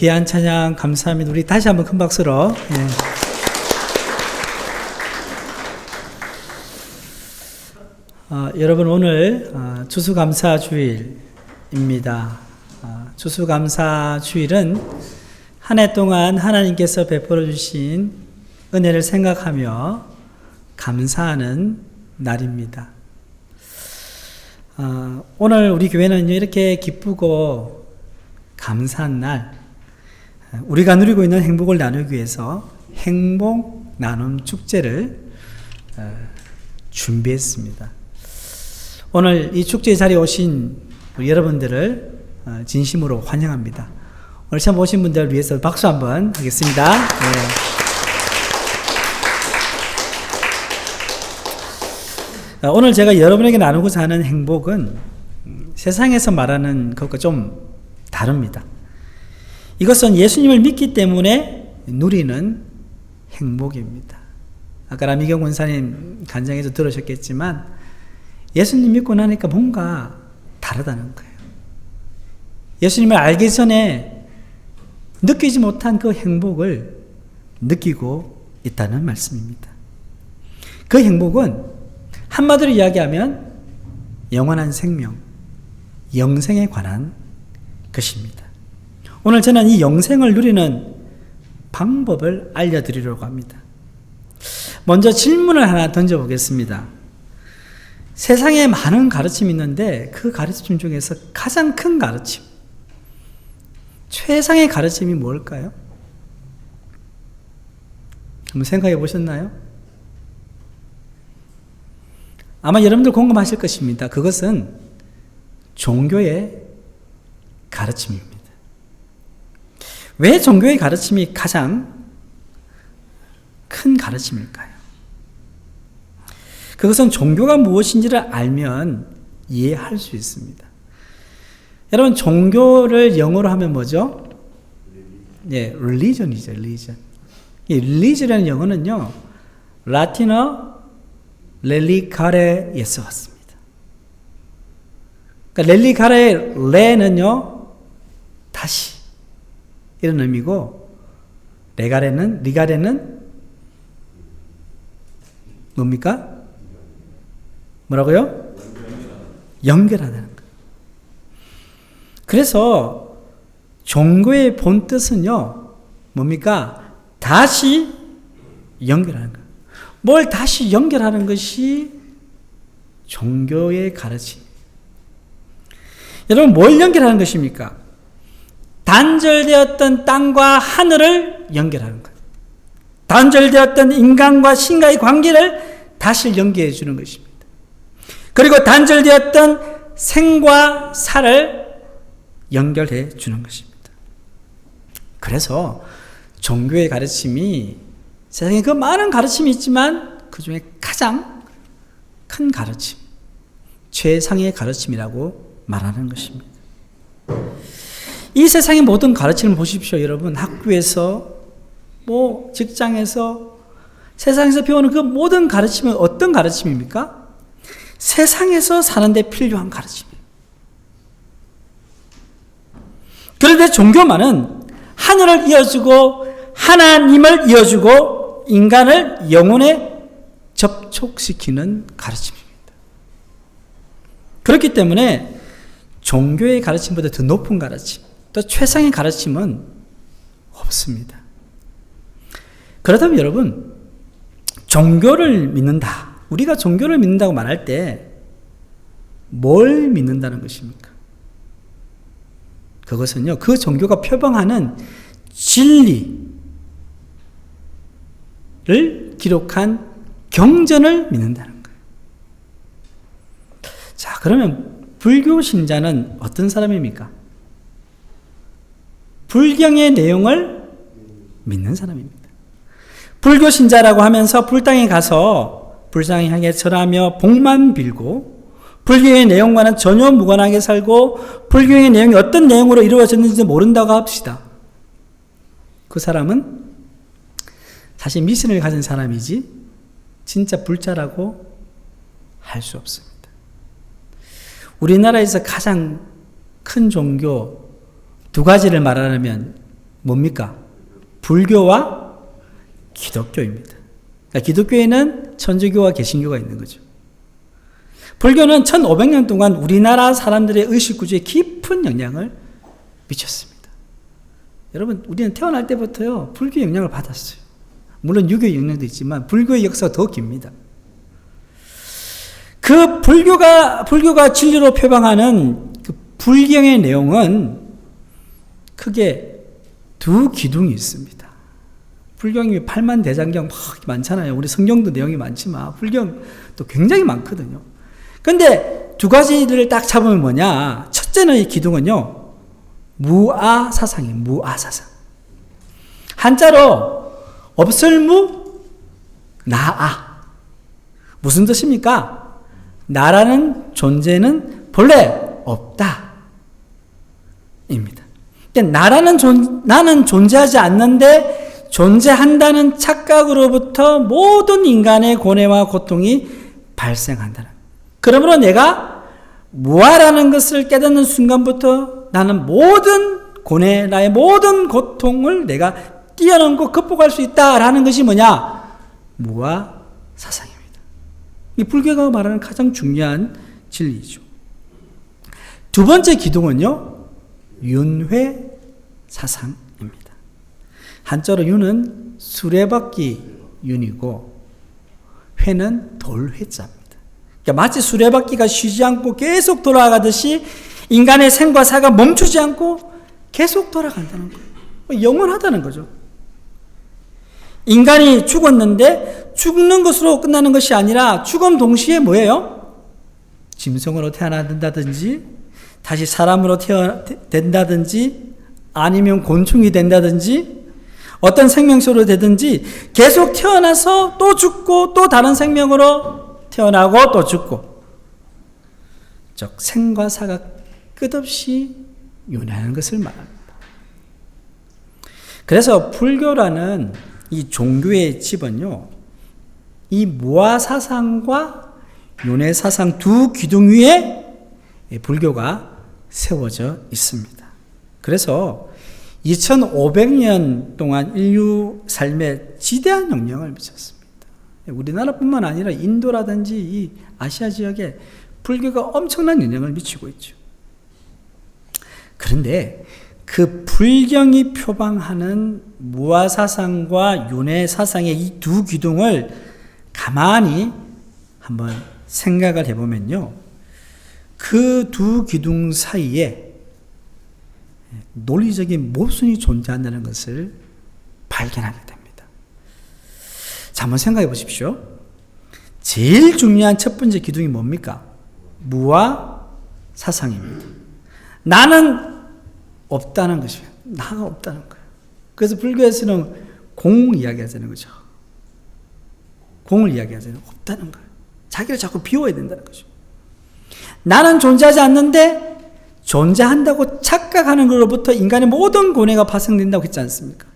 귀한 찬양 감사합니다. 우리 다시 한번 큰 박수로. 예. 어, 여러분 오늘 어, 추수감사 주일입니다. 어, 추수감사 주일은 한 해 동안 하나님께서 베풀어 주신 은혜를 생각하며 감사하는 날입니다. 어, 오늘 우리 교회는 이렇게 기쁘고 감사한 날, 우리가 누리고 있는 행복을 나누기 위해서 행복 나눔 축제를 어, 준비했습니다. 오늘 이 축제 자리에 오신 여러분들을 어, 진심으로 환영합니다. 오늘 처음 오신 분들을 위해서 박수 한번 하겠습니다. 네. 어, 오늘 제가 여러분에게 나누고자 하는 행복은 음, 세상에서 말하는 것과 좀 다릅니다. 이것은 예수님을 믿기 때문에 누리는 행복입니다. 아까 라미경 원사님 간장에서 들으셨겠지만 예수님 믿고 나니까 뭔가 다르다는 거예요. 예수님을 알기 전에 느끼지 못한 그 행복을 느끼고 있다는 말씀입니다. 그 행복은 한마디로 이야기하면 영원한 생명, 영생에 관한 것입니다. 오늘 저는 이 영생을 누리는 방법을 알려드리려고 합니다. 먼저 질문을 하나 던져보겠습니다. 세상에 많은 가르침이 있는데 그 가르침 중에서 가장 큰 가르침, 최상의 가르침이 뭘까요? 한번 생각해 보셨나요? 아마 여러분들 공감하실 것입니다. 그것은 종교의 가르침입니다. 왜 종교의 가르침이 가장 큰 가르침일까요? 그것은 종교가 무엇인지를 알면 이해할 수 있습니다. 여러분 종교를 영어로 하면 뭐죠? 예, religion이죠, religion. 이 religion이라는 영어는요, 라틴어 렐리카레에서 왔습니다. 그러니까 렐리카레 레는요, 다시 이런 의미고 레가레는 리가레는 뭡니까? 뭐라고요? 연결하다는 거. 그래서 종교의 본 뜻은요, 뭡니까? 다시 연결하는 거. 뭘 다시 연결하는 것이 종교의 가르침. 여러분, 뭘 연결하는 것입니까? 단절되었던 땅과 하늘을 연결하는 것. 단절되었던 인간과 신과의 관계를 다시 연결해 주는 것입니다. 그리고 단절되었던 생과 살을 연결해 주는 것입니다. 그래서 종교의 가르침이 세상에 그 많은 가르침이 있지만 그 중에 가장 큰 가르침, 최상의 가르침이라고 말하는 것입니다. 이 세상의 모든 가르침을 보십시오, 여러분. 학교에서, 뭐, 직장에서, 세상에서 배우는 그 모든 가르침은 어떤 가르침입니까? 세상에서 사는데 필요한 가르침이에요. 그런데 종교만은 하늘을 이어주고, 하나님을 이어주고, 인간을 영혼에 접촉시키는 가르침입니다. 그렇기 때문에 종교의 가르침보다 더 높은 가르침, 또 최상의 가르침은 없습니다. 그렇다면 여러분, 종교를 믿는다. 우리가 종교를 믿는다고 말할 때 뭘 믿는다는 것입니까? 그것은요, 그 종교가 표방하는 진리를 기록한 경전을 믿는다는 거예요. 자, 그러면 불교 신자는 어떤 사람입니까? 불경의 내용을 믿는 사람입니다. 불교 신자라고 하면서 불당에 가서 불상을 향해 절하며 복만 빌고 불교의 내용과는 전혀 무관하게 살고 불교의 내용이 어떤 내용으로 이루어졌는지 모른다고 합시다. 그 사람은 사실 미신을 가진 사람이지 진짜 불자라고 할 수 없습니다. 우리나라에서 가장 큰 종교 두 가지를 말하려면 뭡니까? 불교와 기독교입니다. 그러니까 기독교에는 천주교와 개신교가 있는 거죠. 불교는 1500년 동안 우리나라 사람들의 의식 구조에 깊은 영향을 미쳤습니다. 여러분, 우리는 태어날 때부터요, 불교 영향을 받았어요. 물론 유교 영향도 있지만 불교의 역사가 더 깁니다. 그 불교가 불교가 진리로 표방하는 그 불경의 내용은 크게 두 기둥이 있습니다. 불경이 팔만 대장경 막 많잖아요. 우리 성경도 내용이 많지만 불경도 굉장히 많거든요. 근데 두 가지를 딱 잡으면 뭐냐? 첫째는 이 기둥은요. 무아 사상이에요. 무아 사상. 한자로 없을무 나아. 무슨 뜻입니까? 나라는 존재는 본래 없다. 입니다. 나라는 존, 나는 존재하지 않는데 존재한다는 착각으로부터 모든 인간의 고뇌와 고통이 발생한다는. 그러므로 내가 무아라는 것을 깨닫는 순간부터 나는 모든 고뇌, 나의 모든 고통을 내가 뛰어넘고 극복할 수 있다라는 것이 뭐냐? 무아 사상입니다. 이 불교가 말하는 가장 중요한 진리죠. 두 번째 기둥은요, 윤회 사상입니다. 한자로 윤은 수레바퀴 윤이고, 회는 돌회자입니다. 그러니까 마치 수레바퀴가 쉬지 않고 계속 돌아가듯이 인간의 생과 사가 멈추지 않고 계속 돌아간다는 거예요. 영원하다는 거죠. 인간이 죽었는데 죽는 것으로 끝나는 것이 아니라 죽음 동시에 뭐예요? 짐승으로 태어난다든지 다시 사람으로 태어 된다든지 아니면 곤충이 된다든지 어떤 생명체로 되든지 계속 태어나서 또 죽고 또 다른 생명으로 태어나고 또 죽고 즉 생과 사가 끝없이 윤회하는 것을 말합니다. 그래서 불교라는 이 종교의 집은요, 이 무아 사상과 윤회 사상 두 기둥 위에 불교가 세워져 있습니다. 그래서 2500년 동안 인류 삶에 지대한 영향을 미쳤습니다. 우리나라뿐만 아니라 인도라든지 이 아시아 지역에 불교가 엄청난 영향을 미치고 있죠. 그런데 그 불경이 표방하는 무아 사상과 윤회 사상의 이 두 기둥을 가만히 한번 생각을 해보면요. 그 두 기둥 사이에 논리적인 모순이 존재한다는 것을 발견하게 됩니다. 자, 한번 생각해 보십시오. 제일 중요한 첫 번째 기둥이 뭡니까? 무아 사상입니다. 나는 없다는 것이에요. 나가 없다는 거예요. 그래서 불교에서는 공 이야기하자는 거죠. 공을 이야기하자는 없다는 거예요. 자기를 자꾸 비워야 된다는 거죠. 나는 존재하지 않는데 존재한다고 착각하는 것로부터 인간의 모든 고뇌가 발생된다고 했지 않습니까?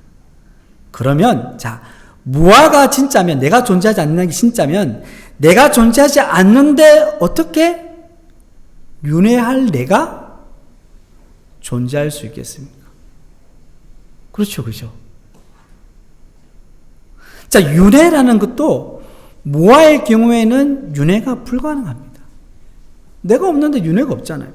그러면 자 무아가 진짜면 내가 존재하지 않는 게 진짜면 내가 존재하지 않는데 어떻게 윤회할 내가 존재할 수 있겠습니까? 그렇죠, 그렇죠. 자, 윤회라는 것도 무아의 경우에는 윤회가 불가능합니다. 내가 없는데 윤회가 없잖아요.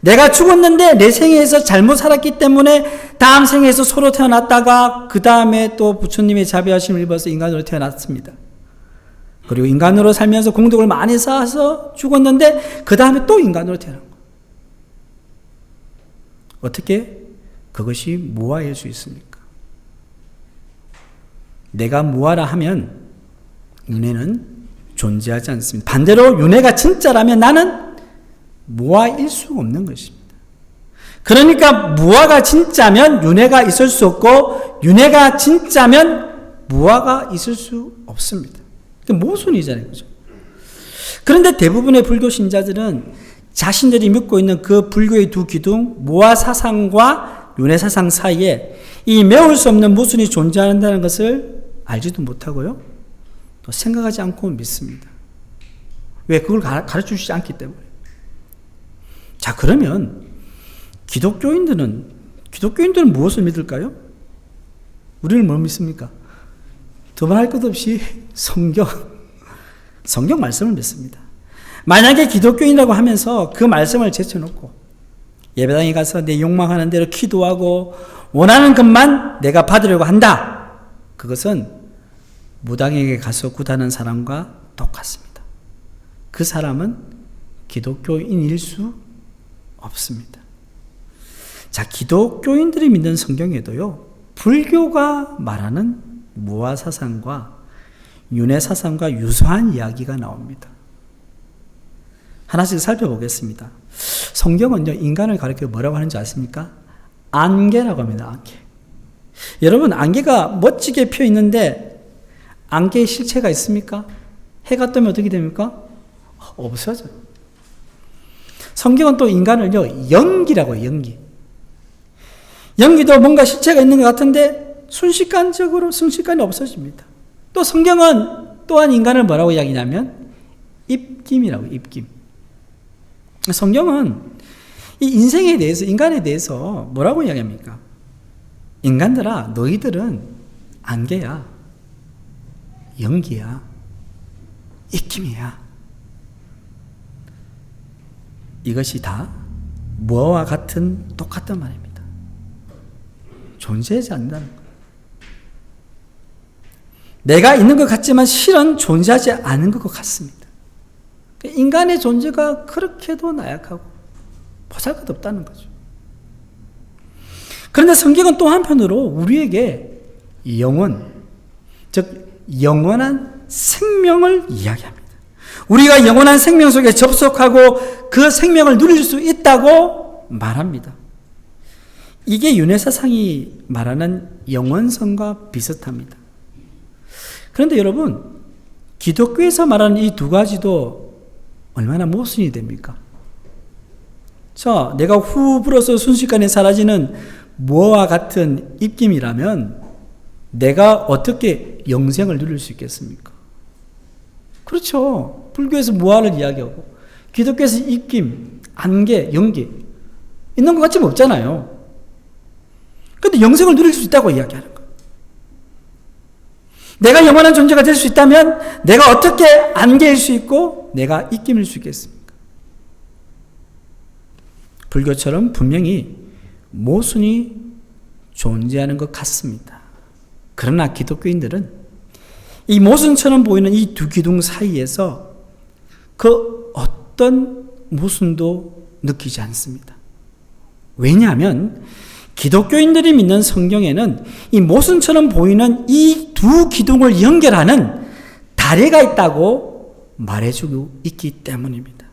내가 죽었는데 내 생에서 잘못 살았기 때문에 다음 생에서 서로 태어났다가 그 다음에 또 부처님의 자비하심을 입어서 인간으로 태어났습니다. 그리고 인간으로 살면서 공덕을 많이 쌓아서 죽었는데 그 다음에 또 인간으로 태어난 거예요. 어떻게 그것이 무아일 수 있습니까? 내가 무아라 하면 윤회는 존재하지 않습니다. 반대로 윤회가 진짜라면 나는 무아일 수 없는 것입니다. 그러니까 무아가 진짜면 윤회가 있을 수 없고 윤회가 진짜면 무아가 있을 수 없습니다. 모순이잖아요. 그죠? 그런데 대부분의 불교 신자들은 자신들이 믿고 있는 그 불교의 두 기둥, 무아 사상과 윤회 사상 사이에 이 메울 수 없는 모순이 존재한다는 것을 알지도 못하고요. 또 생각하지 않고 믿습니다. 왜? 그걸 가르쳐 주시지 않기 때문에. 자, 그러면 기독교인들은, 기독교인들은 무엇을 믿을까요? 우리는 뭘 믿습니까? 두 말 할 것 없이 성경, 성경 말씀을 믿습니다. 만약에 기독교인이라고 하면서 그 말씀을 제쳐놓고 예배당에 가서 내 욕망하는 대로 기도하고 원하는 것만 내가 받으려고 한다. 그것은 무당에게 가서 구다는 사람과 똑같습니다. 그 사람은 기독교인일 수 없습니다. 자, 기독교인들이 믿는 성경에도요, 불교가 말하는 무화 사상과 윤회 사상과 유사한 이야기가 나옵니다. 하나씩 살펴보겠습니다. 성경은요, 인간을 가리켜 뭐라고 하는지 아십니까? 안개라고 합니다, 안개. 여러분, 안개가 멋지게 펴 있는데, 안개의 실체가 있습니까? 해가 뜨면 어떻게 됩니까? 없어져요. 성경은 또 인간을요, 연기라고 연기. 연기도 뭔가 실체가 있는 것 같은데, 순식간적으로 순식간에 없어집니다. 또 성경은 또한 인간을 뭐라고 이야기냐면, 입김이라고, 입김. 성경은 이 인생에 대해서, 인간에 대해서 뭐라고 이야기합니까? 인간들아, 너희들은 안개야. 연기야. 입김이야. 이것이 다 뭐와 같은 똑같단 말입니다. 존재하지 않는다는 거. 내가 있는 것 같지만 실은 존재하지 않은 것 같습니다. 인간의 존재가 그렇게도 나약하고 보잘것 없다는 거죠. 그런데 성경은 또 한편으로 우리에게 영원, 즉 영원한 생명을 이야기합니다. 우리가 영원한 생명 속에 접속하고 그 생명을 누릴 수 있다고 말합니다. 이게 윤회사상이 말하는 영원성과 비슷합니다. 그런데 여러분, 기독교에서 말하는 이 두 가지도 얼마나 모순이 됩니까? 자, 내가 후 불어서 순식간에 사라지는 무와 같은 입김이라면 내가 어떻게 영생을 누릴 수 있겠습니까? 그렇죠. 불교에서 무아를 이야기하고 기독교에서 입김, 안개, 연기 있는 것 같지는 없잖아요. 근데 영생을 누릴 수 있다고 이야기하는 거예요. 내가 영원한 존재가 될 수 있다면 내가 어떻게 안개일 수 있고 내가 입김일 수 있겠습니까? 불교처럼 분명히 모순이 존재하는 것 같습니다. 그러나 기독교인들은 이 모순처럼 보이는 이 두 기둥 사이에서 그 어떤 모순도 느끼지 않습니다. 왜냐하면 기독교인들이 믿는 성경에는 이 모순처럼 보이는 이 두 기둥을 연결하는 다리가 있다고 말해주고 있기 때문입니다.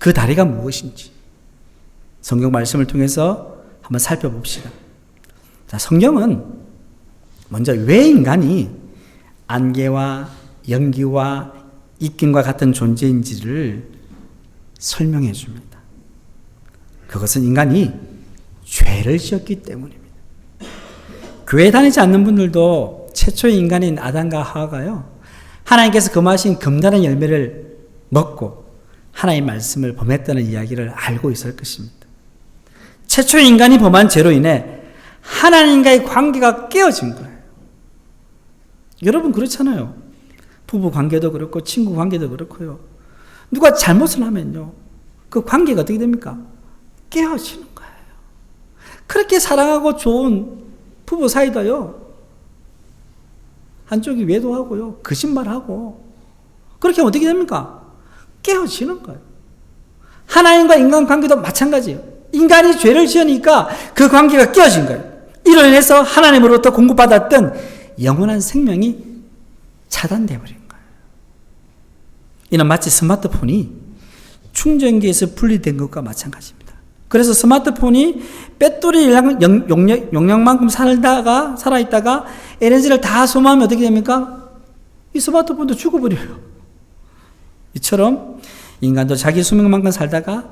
그 다리가 무엇인지 성경 말씀을 통해서 한번 살펴봅시다. 자, 성경은 먼저 왜 인간이 안개와 연기와 입김과 같은 존재인지를 설명해 줍니다. 그것은 인간이 죄를 지었기 때문입니다. 교회 다니지 않는 분들도 최초의 인간인 아담과 하와가요. 하나님께서 금하신 금단의 열매를 먹고 하나님의 말씀을 범했다는 이야기를 알고 있을 것입니다. 최초의 인간이 범한 죄로 인해 하나님과의 관계가 깨어진 거예요. 여러분 그렇잖아요. 부부 관계도 그렇고 친구 관계도 그렇고요. 누가 잘못을 하면요. 그 관계가 어떻게 됩니까? 깨어지는 거예요. 그렇게 사랑하고 좋은 부부 사이다요. 한쪽이 외도하고요. 거짓말하고. 그렇게 어떻게 됩니까? 깨어지는 거예요. 하나님과 인간 관계도 마찬가지예요. 인간이 죄를 지으니까 그 관계가 깨어진 거예요. 이로 인해서 하나님으로부터 공급받았던 영원한 생명이 차단되어 버린 거예요. 이는 마치 스마트폰이 충전기에서 분리된 것과 마찬가지입니다. 그래서 스마트폰이 배터리 용량, 용량만큼 살다가, 살아있다가 에너지를 다 소모하면 어떻게 됩니까? 이 스마트폰도 죽어버려요. 이처럼 인간도 자기 수명만큼 살다가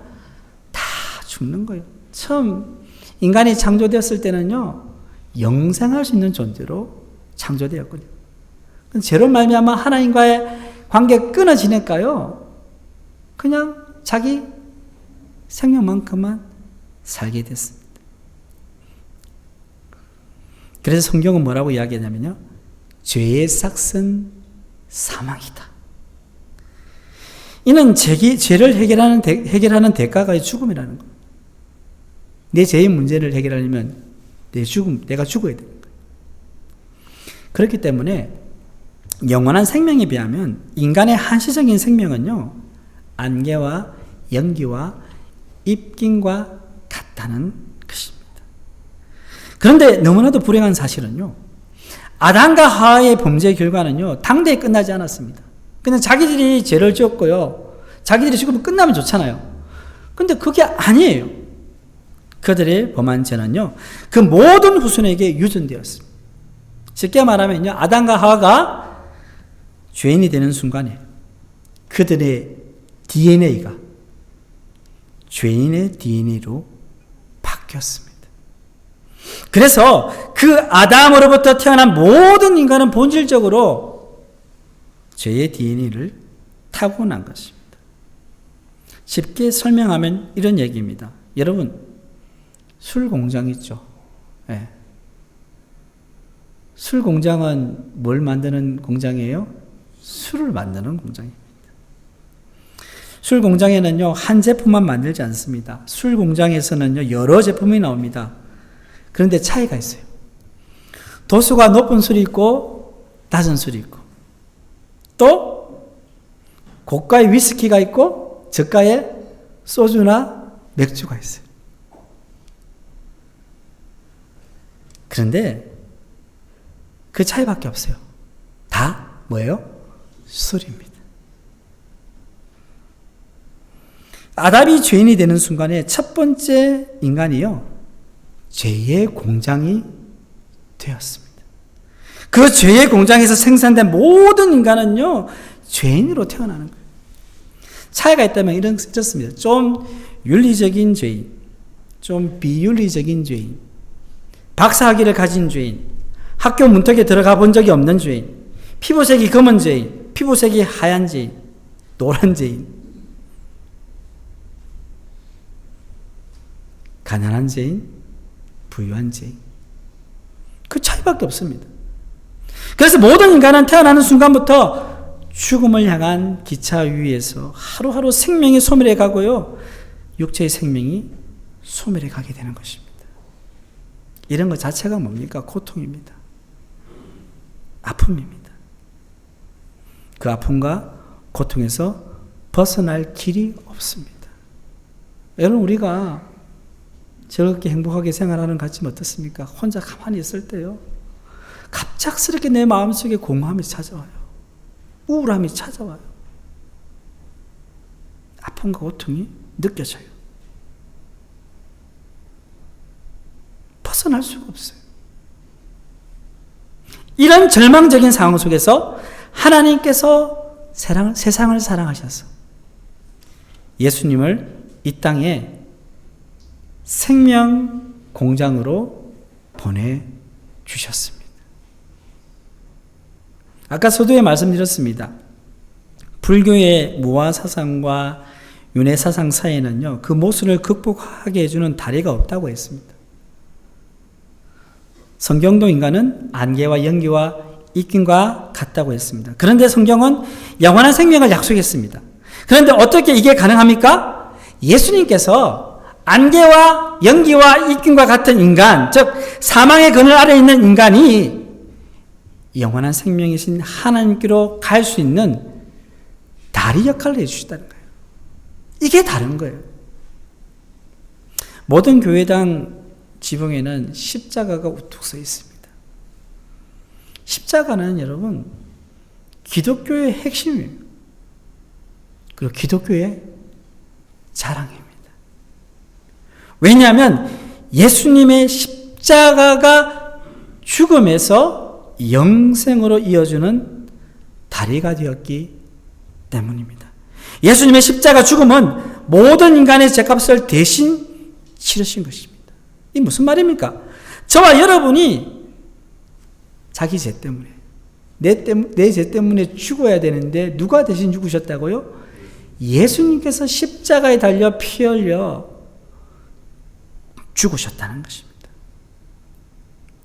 다 죽는 거예요. 처음 인간이 창조되었을 때는요, 영생할 수 있는 존재로 창조되었거든요. 죄로 말미암아 하나님과의 관계 끊어지니까요, 그냥 자기 생명만큼만 살게 됐습니다. 그래서 성경은 뭐라고 이야기하냐면요. 죄의 삭은 사망이다. 이는 죄기, 죄를 해결하는, 대, 해결하는 대가가 죽음이라는 거예요. 내 죄의 문제를 해결하려면 내 죽음, 내가 죽어야 되는 거예요. 그렇기 때문에 영원한 생명에 비하면 인간의 한시적인 생명은요, 안개와 연기와 입김과 같다는 것입니다. 그런데 너무나도 불행한 사실은요, 아담과 하와의 범죄 결과는요, 당대에 끝나지 않았습니다. 그냥 자기들이 죄를 지었고요, 자기들이 죽으면 끝나면 좋잖아요. 근데 그게 아니에요. 그들의 범한 죄는요, 그 모든 후손에게 유전되었습니다. 쉽게 말하면요, 아담과 하와가 죄인이 되는 순간에 그들의 DNA가 죄인의 DNA로 바뀌었습니다. 그래서 그 아담으로부터 태어난 모든 인간은 본질적으로 죄의 DNA를 타고난 것입니다. 쉽게 설명하면 이런 얘기입니다. 여러분, 술 공장 있죠? 네. 술 공장은 뭘 만드는 공장이에요? 술을 만드는 공장입니다. 술 공장에는요, 한 제품만 만들지 않습니다. 술 공장에서는요, 여러 제품이 나옵니다. 그런데 차이가 있어요. 도수가 높은 술이 있고, 낮은 술이 있고, 또, 고가의 위스키가 있고, 저가의 소주나 맥주가 있어요. 그런데 그 차이밖에 없어요. 다 뭐예요? 술입니다. 아담이 죄인이 되는 순간에 첫 번째 인간이요. 죄의 공장이 되었습니다. 그 죄의 공장에서 생산된 모든 인간은요, 죄인으로 태어나는 거예요. 차이가 있다면 이런, 이렇습니다. 좀 윤리적인 죄인, 좀 비윤리적인 죄인, 박사학위를 가진 죄인, 학교 문턱에 들어가 본 적이 없는 죄인, 피부색이 검은 죄인, 피부색이 하얀 죄인, 노란 죄인, 가난한 죄인, 부유한 죄인. 그 차이밖에 없습니다. 그래서 모든 인간은 태어나는 순간부터 죽음을 향한 기차 위에서 하루하루 생명이 소멸해 가고요. 육체의 생명이 소멸해 가게 되는 것입니다. 이런 것 자체가 뭡니까? 고통입니다. 아픔입니다. 그 아픔과 고통에서 벗어날 길이 없습니다. 여러분, 우리가 즐겁게 행복하게 생활하는 것 같지만 어떻습니까? 혼자 가만히 있을 때요. 갑작스럽게 내 마음속에 공허함이 찾아와요. 우울함이 찾아와요. 아픔과 고통이 느껴져요. 벗어날 수가 없어요. 이런 절망적인 상황 속에서 하나님께서 세상을 사랑하셔서 예수님을 이 땅에 생명 공장으로 보내주셨습니다. 아까 서두에 말씀드렸습니다. 불교의 무화 사상과 윤회 사상 사이에는요, 그 모순을 극복하게 해주는 다리가 없다고 했습니다. 성경도 인간은 안개와 연기와 입김과 같다고 했습니다. 그런데 성경은 영원한 생명을 약속했습니다. 그런데 어떻게 이게 가능합니까? 예수님께서 안개와 연기와 입김과 같은 인간, 즉 사망의 그늘 아래 있는 인간이 영원한 생명이신 하나님께로 갈 수 있는 다리 역할을 해주시다는 거예요. 이게 다른 거예요. 모든 교회당 지붕에는 십자가가 우뚝 서 있습니다. 십자가는 여러분 기독교의 핵심이에요. 그리고 기독교의 자랑입니다. 왜냐하면 예수님의 십자가가 죽음에서 영생으로 이어주는 다리가 되었기 때문입니다. 예수님의 십자가 죽음은 모든 인간의 죄값을 대신 치르신 것입니다. 이 무슨 말입니까? 저와 여러분이 자기 죄 때문에 내 때문 내죄 때문에 죽어야 되는데 누가 대신 죽으셨다고요? 예수님께서 십자가에 달려 피 흘려 죽으셨다는 것입니다.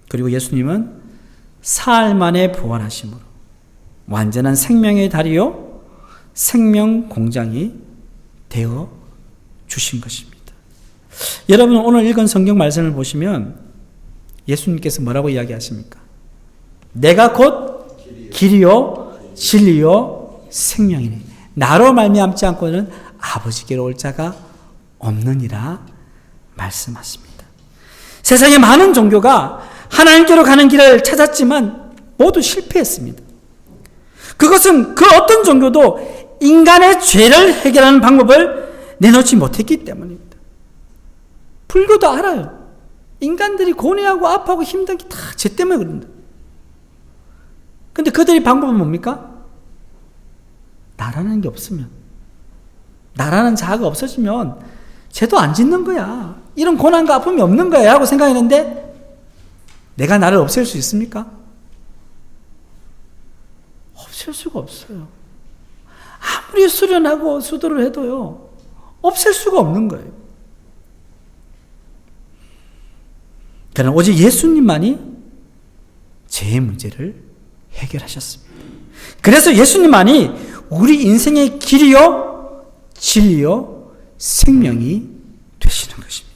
그리고 예수님은 사흘 만에 부활하심으로 완전한 생명의 다리요 생명 공장이 되어 주신 것입니다. 여러분 오늘 읽은 성경 말씀을 보시면 예수님께서 뭐라고 이야기하십니까? 내가 곧 길이요 진리요 생명이니 나로 말미암지 않고는 아버지께로 올 자가 없느니라 말씀하십니다. 세상에 많은 종교가 하나님께로 가는 길을 찾았지만 모두 실패했습니다. 그것은 그 어떤 종교도 인간의 죄를 해결하는 방법을 내놓지 못했기 때문입니다. 불교도 알아요. 인간들이 고뇌하고 아파하고 힘든 게 다 죄 때문에 그런다. 근데 그들이 방법은 뭡니까? 나라는 게 없으면. 나라는 자아가 없어지면 죄도 안 짓는 거야. 이런 고난과 아픔이 없는 거야. 라고 생각했는데 내가 나를 없앨 수 있습니까? 없앨 수가 없어요. 아무리 수련하고 수도를 해도요, 없앨 수가 없는 거예요. 그러나 오직 예수님만이 죄의 문제를 해결하셨습니다. 그래서 예수님만이 우리 인생의 길이요, 진리요, 생명이 되시는 것입니다.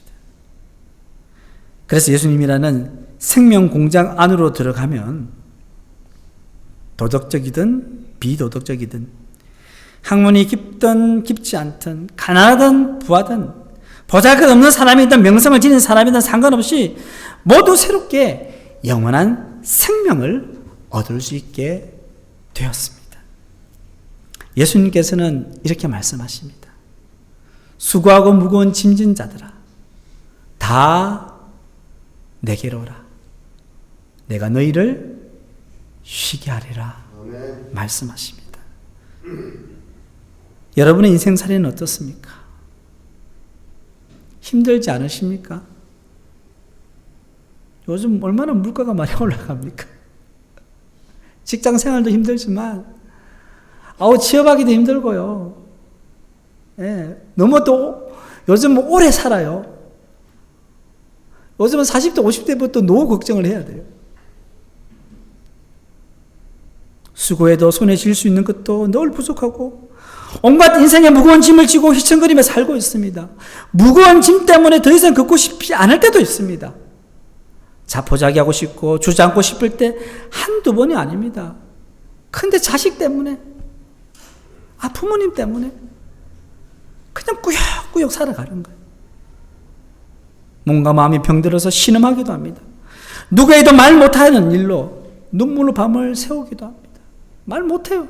그래서 예수님이라는 생명 공장 안으로 들어가면 도덕적이든 비도덕적이든 학문이 깊든 깊지 않든 가난하든 부하든 보잘것없는 사람이든 명성을 지닌 사람이든 상관없이 모두 새롭게 영원한 생명을 얻을 수 있게 되었습니다. 예수님께서는 이렇게 말씀하십니다. 수고하고 무거운 짐진 자들아 다 내게로 오라. 내가 너희를 쉬게 하리라. 말씀하십니다. 여러분의 인생살이는 어떻습니까? 힘들지 않으십니까? 요즘 얼마나 물가가 많이 올라갑니까? 직장 생활도 힘들지만, 아우, 취업하기도 힘들고요. 예, 너무 또, 요즘 뭐 오래 살아요. 요즘은 40대, 50대부터 노후 걱정을 해야 돼요. 수고해도 손에 쥘 수 있는 것도 늘 부족하고 온갖 인생의 무거운 짐을 지고 휘청거리며 살고 있습니다. 무거운 짐 때문에 더 이상 걷고 싶지 않을 때도 있습니다. 자포자기하고 싶고 주저앉고 싶을 때 한두 번이 아닙니다. 근데 자식 때문에 아 부모님 때문에 그냥 꾸역꾸역 살아가는 거예요. 몸과 마음이 병들어서 신음하기도 합니다. 누구에도 말 못하는 일로 눈물로 밤을 새우기도 합니다. 말 못해요.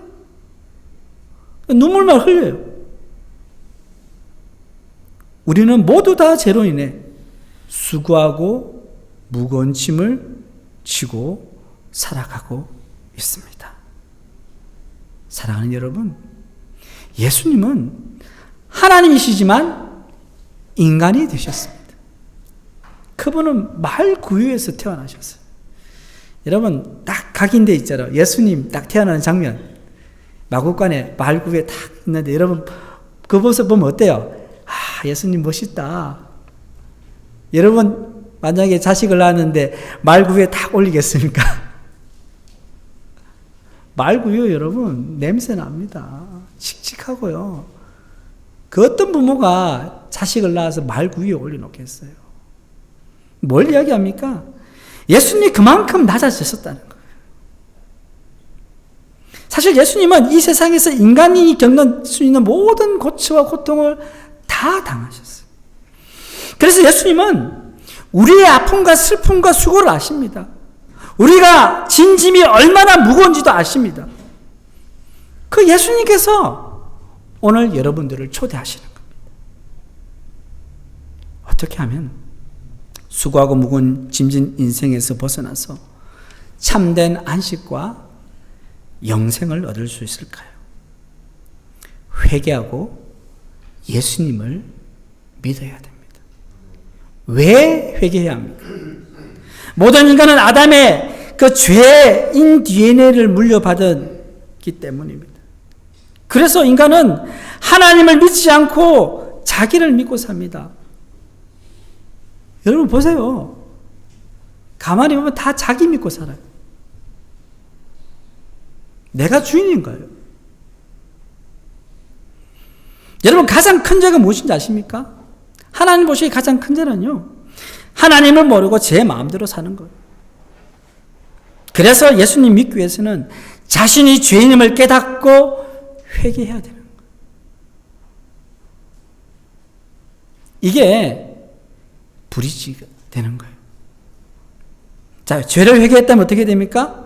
눈물만 흘려요. 우리는 모두 다 죄로 인해 수고하고 무거운 짐을 지고 살아가고 있습니다. 사랑하는 여러분, 예수님은 하나님이시지만 인간이 되셨습니다. 그분은 말 구유에서 태어나셨어요. 여러분, 딱 각인돼 있잖아요. 예수님 딱 태어나는 장면. 마국간에 말구에 딱 있는데 여러분 그 모습 보면 어때요? 아, 예수님 멋있다. 여러분 만약에 자식을 낳았는데 말구에 딱 올리겠습니까? 말구요 여러분 냄새 납니다. 칙칙하고요. 그 어떤 부모가 자식을 낳아서 말구 위에 올려놓겠어요? 뭘 이야기합니까? 예수님이 그만큼 낮아지셨다는 거예요. 사실 예수님은 이 세상에서 인간이 겪는 수 있는 모든 고치와 고통을 다 당하셨어요. 그래서 예수님은 우리의 아픔과 슬픔과 수고를 아십니다. 우리가 진짐이 얼마나 무거운지도 아십니다. 그 예수님께서 오늘 여러분들을 초대하시는 겁니다. 어떻게 하면 수고하고 무거운 짐진 인생에서 벗어나서 참된 안식과 영생을 얻을 수 있을까요? 회개하고 예수님을 믿어야 됩니다. 왜 회개해야 합니까? 모든 인간은 아담의 그 죄인 DNA를 물려받았기 때문입니다. 그래서 인간은 하나님을 믿지 않고 자기를 믿고 삽니다. 여러분 보세요. 가만히 보면 다 자기 믿고 살아요. 내가 주인인 거예요. 여러분 가장 큰 죄가 무엇인지 아십니까? 하나님 보시기에 가장 큰 죄는요. 하나님을 모르고 제 마음대로 사는 거예요. 그래서 예수님 믿기 위해서는 자신이 죄인임을 깨닫고 회개해야 되는 거예요. 이게 불이지가 되는 거예요. 자, 죄를 회개했다면 어떻게 됩니까?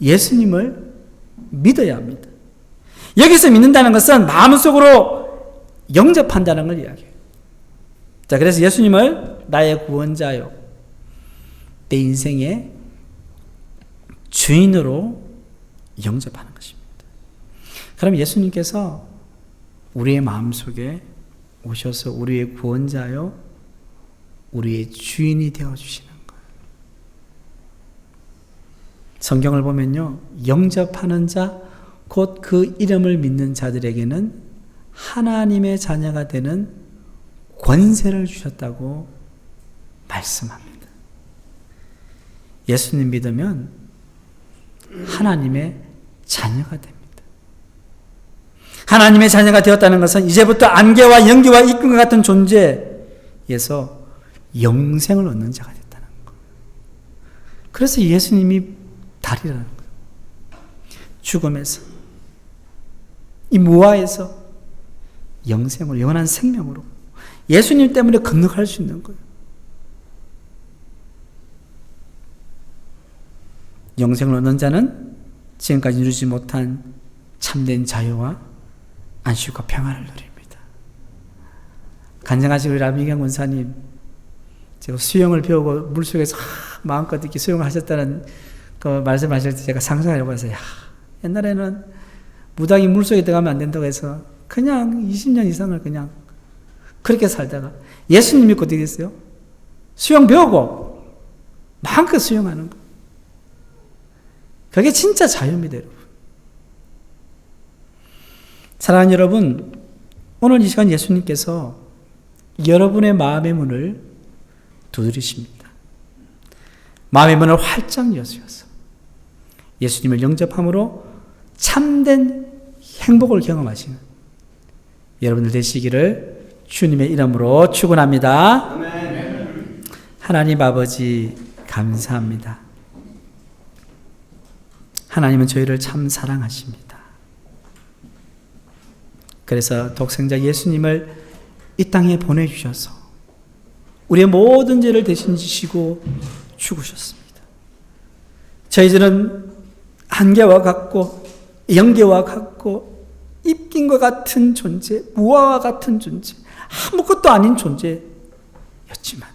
예수님을 믿어야 합니다. 여기서 믿는다는 것은 마음속으로 영접한다는 걸 이야기해요. 자, 그래서 예수님을 나의 구원자요. 내 인생의 주인으로 영접하는 것입니다. 그럼 예수님께서 우리의 마음속에 오셔서 우리의 구원자요, 우리의 주인이 되어 주시는 거예요. 성경을 보면요, 영접하는 자, 곧 그 이름을 믿는 자들에게는 하나님의 자녀가 되는 권세를 주셨다고 말씀합니다. 예수님 믿으면 하나님의 자녀가 됩니다. 하나님의 자녀가 되었다는 것은 이제부터 안개와 연기와 이끈과 같은 존재에서 영생을 얻는 자가 됐다는 것. 그래서 예수님이 달이라는 거예요. 죽음에서 이 무아에서 영생으로 영원한 생명으로 예수님 때문에 건너갈 수 있는 거예요. 영생을 얻는 자는 지금까지 누리지 못한 참된 자유와 안식과 평안을 누립니다. 간증하신 우리 라미경 권사님, 제가 수영을 배우고 물속에서 마음껏 이렇게 수영을 하셨다는 그 말씀하실 때 제가 상상해 보세요. 옛날에는 무당이 물속에 들어가면 안 된다고 해서 그냥 20년 이상을 그냥 그렇게 살다가 예수님 믿고 어떻게 됐어요? 수영 배우고 마음껏 수영하는 거. 그게 진짜 자유입니다, 여러분. 사랑하는 여러분, 오늘 이 시간 예수님께서 여러분의 마음의 문을 두드리십니다. 마음의 문을 활짝 여수어서 예수님을 영접함으로 참된 행복을 경험하시는 여러분들 되시기를 주님의 이름으로 축원합니다. 하나님 아버지 감사합니다. 하나님은 저희를 참 사랑하십니다. 그래서 독생자 예수님을 이 땅에 보내 주셔서 우리의 모든 죄를 대신 지시고 죽으셨습니다. 저희들은 안개와 같고 영계와 같고 입긴과 같은 존재, 무화와 같은 존재, 아무것도 아닌 존재였지만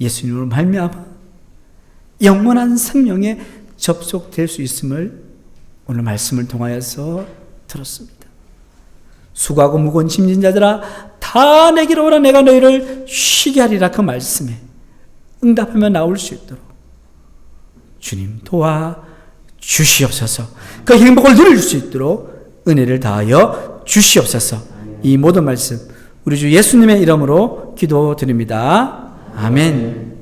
예수님으로 말미암아 영원한 생명에 접속될 수 있음을 오늘 말씀을 통하여서 들었습니다. 수고하고 무거운 짐진 자들아 다 내게로 오라. 내가 너희를 쉬게 하리라. 그 말씀에 응답하며 나올 수 있도록 주님 도와 주시옵소서. 그 행복을 누릴 수 있도록 은혜를 다하여 주시옵소서 이 모든 말씀 우리 주 예수님의 이름으로 기도드립니다. 아멘.